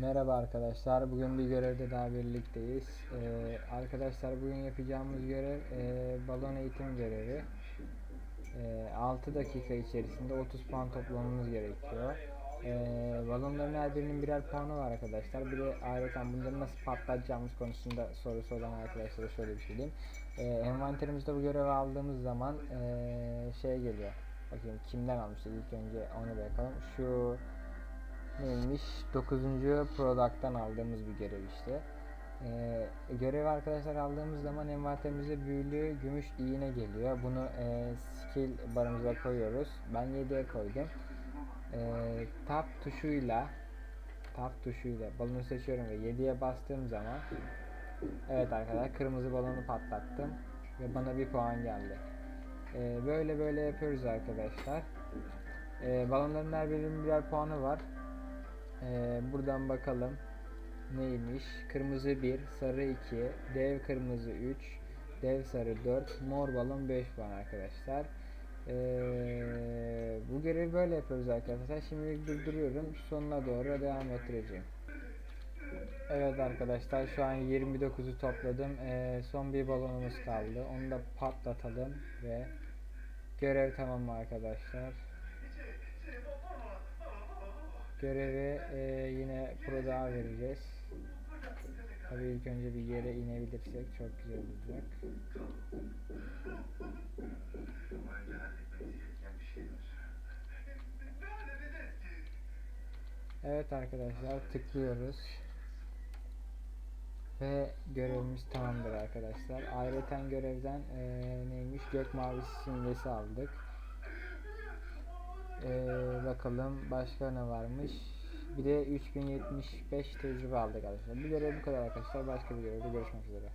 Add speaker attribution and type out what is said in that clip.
Speaker 1: Merhaba arkadaşlar. Bugün bir görevde daha birlikteyiz. Ee, arkadaşlar bugün yapacağımız görev e, balon eğitim görevi. Ee, 6 dakika içerisinde 30 puan toplamamız gerekiyor. Ee, balonların her birinin birer puanı var arkadaşlar. Bir de ayrıca bunları nasıl patlatacağımız konusunda sorusu olan arkadaşlara şöyle bir şey diyeyim. Ee, envanterimizde bu görevi aldığımız zaman ee, şey geliyor. Bakayım kimden almıştık ilk önce onu bakalım. Şu neymiş? 9. Product'tan aldığımız bir görev işte. Ee, görev arkadaşlar aldığımız zaman envanterimize büyülü gümüş iğne geliyor. Bunu e, skill barımıza koyuyoruz. Ben 7'ye koydum. Ee, tab tuşuyla tab tuşuyla balonu seçiyorum ve 7'ye bastığım zaman evet arkadaşlar kırmızı balonu patlattım ve bana bir puan geldi. Ee, böyle böyle yapıyoruz arkadaşlar. Ee, balonların her birinin birer puanı var. Ee, buradan bakalım neymiş? Kırmızı 1, sarı 2, dev kırmızı 3, dev sarı 4, mor balon 5 puan arkadaşlar. Ee, bu görevi böyle yapıyoruz arkadaşlar. Şimdi durduruyorum. Sonuna doğru devam ettireceğim. Evet arkadaşlar şu an 29'u topladım. Ee, son bir balonumuz kaldı. Onu da patlatalım ve görev tamam arkadaşlar. Görevi e, yine Pro'da vereceğiz. Tabii ilk önce bir yere inebilirsek çok güzel olacak. Evet arkadaşlar tıklıyoruz. Ve görevimiz tamamdır arkadaşlar. Ayrıca görevden e, neymiş gök mavisi simgesi aldık. Ee, bakalım başka ne varmış. Bir de 3075 tecrübe aldık arkadaşlar. Bir görev bu kadar arkadaşlar. Başka bir görevde görüşmek üzere.